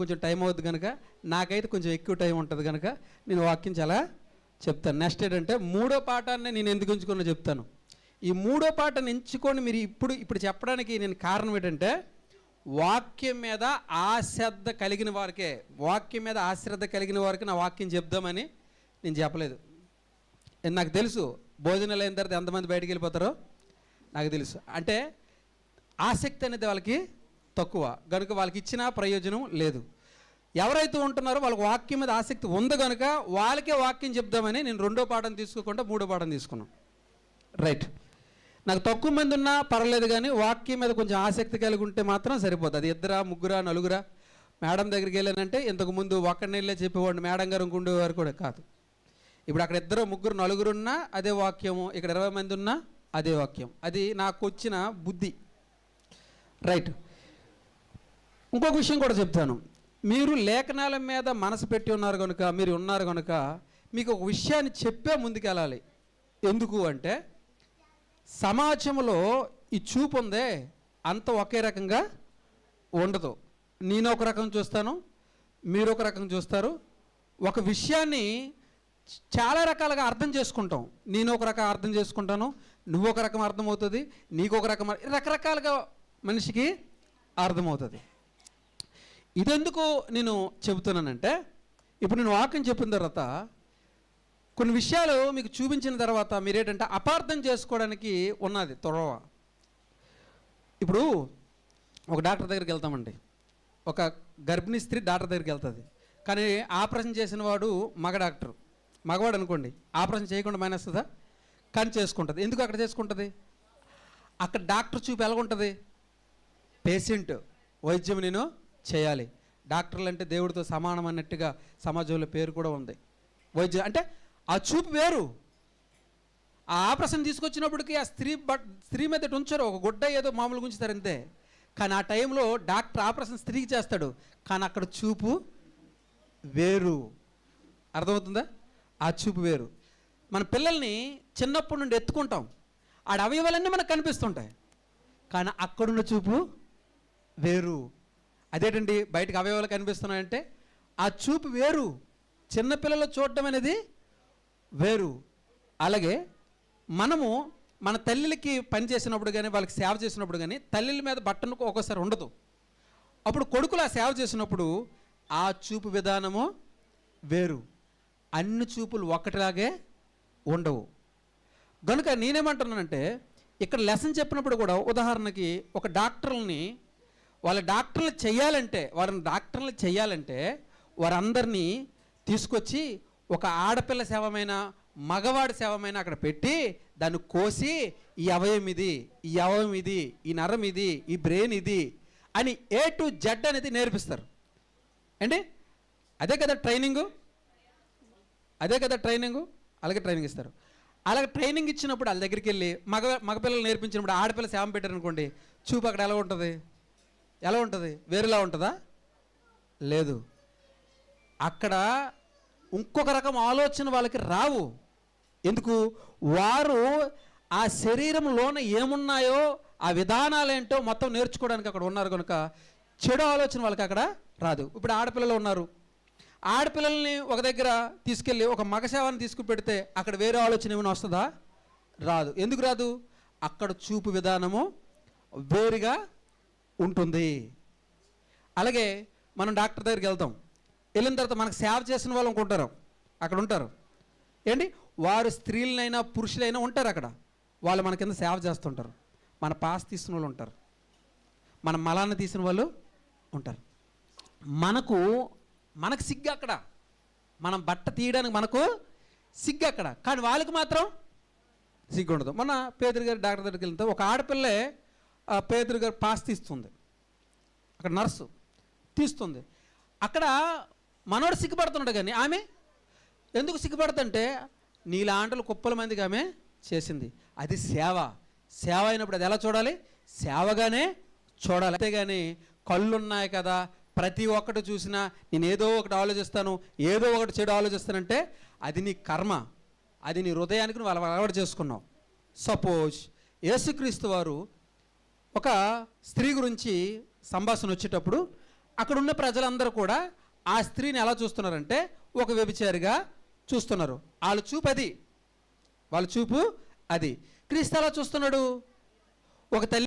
కొంచెం టైం అవుతుంది కనుక నాకైతే కొంచెం ఎక్కువ టైం ఉంటుంది కనుక నేను వాక్యం చాలా చెప్తాను. నెక్స్ట్ ఏంటంటే మూడో పాఠాన్ని నేను ఎందుకు ఎంచుకున్నా చెప్తాను. ఈ మూడో పాఠాన్ని ఎంచుకొని మీరు ఇప్పుడు ఇప్పుడు చెప్పడానికి నేను కారణం ఏంటంటే వాక్యం మీద ఆశ్రద్ధ కలిగిన వారికే వాక్యం మీద ఆశ్రద్ధ కలిగిన వారికి నా వాక్యం చెప్దామని నేను చెప్పలేదు. నాకు తెలుసు భోజనాలు అయిన తర్వాత ఎంతమంది బయటికి వెళ్ళిపోతారో నాకు తెలుసు. అంటే ఆసక్తి అనేది వాళ్ళకి తక్కువ. కనుక వాళ్ళకి ఇచ్చిన ప్రయోజనం లేదు. ఎవరైతే ఉంటున్నారో వాళ్ళకి వాక్యం మీద ఆసక్తి ఉంది కనుక వాళ్ళకే వాక్యం చెప్దామని నేను రెండో పాఠం తీసుకోకుండా మూడో పాఠం తీసుకున్నాను రైట్. నాకు తక్కువ మంది ఉన్నా పర్వాలేదు కానీ వాక్యం మీద కొంచెం ఆసక్తి కలిగి ఉంటే మాత్రం సరిపోతుంది అది ఇద్దరా ముగ్గురా నలుగురా? మేడం దగ్గరికి వెళ్ళానంటే ఇంతకు ముందు ఒక్కడిని వెళ్ళే చెప్పేవాడిని మేడం గారు ఇంకుండేవారు కూడా కాదు. ఇప్పుడు అక్కడ ఇద్దరు ముగ్గురు నలుగురు ఉన్నా అదే వాక్యము. ఇక్కడ ఇరవై మంది ఉన్నా అదే వాక్యం. అది నాకు వచ్చిన బుద్ధి. రైట్. ఇంకొక విషయం కూడా చెప్తాను. మీరు లేఖనాల మీద మనసు పెట్టి ఉన్నారు కనుక మీరు ఉన్నారు కనుక మీకు ఒక విషయాన్ని చెప్పే ముందుకెళ్ళాలి. ఎందుకు అంటే సమాజంలో ఈ చూపు ఉందే అంత ఒకే రకంగా ఉండదు. నేను ఒక రకం చూస్తాను మీరు ఒక రకం చూస్తారు. ఒక విషయాన్ని చాలా రకాలుగా అర్థం చేసుకుంటాం. నేను ఒక రకం అర్థం చేసుకుంటాను నువ్వు ఒక రకం అర్థమవుతుంది నీకు ఒక రకం రకరకాలుగా మనిషికి అర్థమవుతుంది. ఇదెందుకు నేను చెబుతున్నానంటే ఇప్పుడు నేను వాక్యం చెప్పిన తర్వాత కొన్ని విషయాలు మీకు చూపించిన తర్వాత మీరేంటంటే అపార్థం చేసుకోవడానికి ఉన్నది త్వరవ ఇప్పుడు ఒక డాక్టర్ దగ్గరికి వెళ్తామండి. ఒక గర్భిణీ స్త్రీ డాక్టర్ దగ్గరికి వెళ్తుంది. కానీ ఆపరేషన్ చేసిన వాడు మగ డాక్టర్. మగవాడు అనుకోండి ఆపరేషన్ చేయకుండా మానేస్తుందా? కానీ చేసుకుంటుంది. ఎందుకు అక్కడ చేసుకుంటుంది? అక్కడ డాక్టర్ చూపు ఎలాగుంటుంది? పేషెంట్. వైద్యం నేను చేయాలి. డాక్టర్లు అంటే దేవుడితో సమానం అన్నట్టుగా సమాజంలో పేరు కూడా ఉంది. వైద్య అంటే ఆ చూపు వేరు. ఆ ఆపరేషన్ తీసుకొచ్చినప్పటికీ ఆ స్త్రీ బట్ స్త్రీ మీద ఉంచారు. ఒక గుడ్డ ఏదో మామూలుగా ఉంచుతారు అంతే. కానీ ఆ టైంలో డాక్టర్ ఆపరేషన్ స్త్రీకి చేస్తాడు. కానీ అక్కడ చూపు వేరు. అర్థమవుతుందా? ఆ చూపు వేరు. మన పిల్లల్ని చిన్నప్పటి నుండి ఎత్తుకుంటాం. ఆడ అవయవాలన్నీ మనకు కనిపిస్తుంటాయి. కానీ అక్కడున్న చూపు వేరు. అదేటండి బయటకు అవయవాలు కనిపిస్తున్నాయంటే ఆ చూపు వేరు. చిన్నపిల్లలు చూడటం అనేది వేరు. అలాగే మనము మన తల్లికి పని చేసినప్పుడు కానీ వాళ్ళకి సేవ చేసినప్పుడు కానీ తల్లిల మీద బట్టను ఒక్కోసారి ఉండదు. అప్పుడు కొడుకులు ఆ సేవ చేసినప్పుడు ఆ చూపు విధానము వేరు. అన్ని చూపులు ఒకటిలాగే ఉండవు. కనుక నేనేమంటున్నానంటే ఇక్కడ లెసన్ చెప్పినప్పుడు కూడా ఉదాహరణకి ఒక డాక్టర్ని వాళ్ళ డాక్టర్లు చేయాలంటే వారిని డాక్టర్లు చేయాలంటే వారందరినీ తీసుకొచ్చి ఒక ఆడపిల్ల శవమైన మగవాడి శవమైన అక్కడ పెట్టి దాన్ని కోసి ఈ అవయం ఇది ఈ అవయం ఇది ఈ నరం ఇది ఈ బ్రెయిన్ ఇది అని ఏ టు జెడ్ అనేది నేర్పిస్తారు. అండి అదే కదా ట్రైనింగు? అదే కదా ట్రైనింగు? అలాగే ట్రైనింగ్ ఇస్తారు. అలాగే ట్రైనింగ్ ఇచ్చినప్పుడు వాళ్ళ దగ్గరికి వెళ్ళి మగ మగపిల్లలు నేర్పించినప్పుడు ఆడపిల్ల సేవం పెట్టారనుకోండి చూపు అక్కడ ఎలా ఉంటుంది? ఎలా ఉంటుంది? వేరేలా ఉంటుందా? లేదు. అక్కడ ఇంకొక రకం ఆలోచన వాళ్ళకి రావు. ఎందుకు? వారు ఆ శరీరంలోన ఏమున్నాయో ఆ విధానాలు ఏంటో మొత్తం నేర్చుకోవడానికి అక్కడ ఉన్నారు కనుక చెడు ఆలోచన వాళ్ళకి అక్కడ రాదు. ఇప్పుడు ఆడపిల్లలు ఉన్నారు. ఆడపిల్లల్ని ఒక దగ్గర తీసుకెళ్ళి ఒక మగసేవాన్ని తీసుకుపెడితే అక్కడ వేరే ఆలోచన ఏమైనా వస్తుందా? రాదు. ఎందుకు రాదు? అక్కడ చూపు విధానము వేరుగా ఉంటుంది. అలాగే మనం డాక్టర్ దగ్గరికి వెళ్తాం వెళ్ళిన తర్వాత మనకు సేవ చేసిన వాళ్ళు ఇంకొంటారు అక్కడ ఉంటారు. ఏంటి? వారు స్త్రీలనైనా పురుషులైనా ఉంటారు అక్కడ. వాళ్ళు మన కింద సేవ చేస్తుంటారు. మన పాస్ తీసిన వాళ్ళు ఉంటారు. మన మలాన్ని తీసిన వాళ్ళు ఉంటారు. మనకు మనకు సిగ్గు అక్కడ. మనం బట్ట తీయడానికి మనకు సిగ్గు అక్కడ. కానీ వాళ్ళకి మాత్రం సిగ్గు ఉండదు మొన్న పేదరి గారు డాక్టర్ దగ్గరికి వెళ్తే ఒక ఆడపిల్లే పేదరి గారు పాస్ తీస్తుంది. అక్కడ నర్సు తీస్తుంది. అక్కడ మనోడు సిగ్గుపడుతున్నాడు కానీ ఆమె ఎందుకు సిగ్గుపడుతుంటే నీలాంటలు కుప్పల మందికి ఆమె చేసింది. అది సేవ. సేవ అయినప్పుడు అది ఎలా చూడాలి? సేవగానే చూడాలి. అంతేగాని కళ్ళు ఉన్నాయి కదా. ప్రతి ఒక్కటి చూసినా నేను ఏదో ఒకటి ఆలోచిస్తాను ఏదో ఒకటి చెడు ఆలోచిస్తానంటే అది నీ కర్మ. అది నీ హృదయానికి నువ్వు అలవాటు చేసుకున్నావు. సపోజ్ యేసుక్రీస్తు వారు ఒక స్త్రీ గురించి సంభాషణ వచ్చేటప్పుడు అక్కడ ఉన్న ప్రజలందరూ కూడా ఆ స్త్రీని ఎలా చూస్తున్నారంటే ఒక వ్యభిచారిగా చూస్తున్నారు. వాళ్ళ చూపు అది. వాళ్ళ చూపు అది. క్రీస్తు ఎలా చూస్తున్నాడు? ఒక తల్లి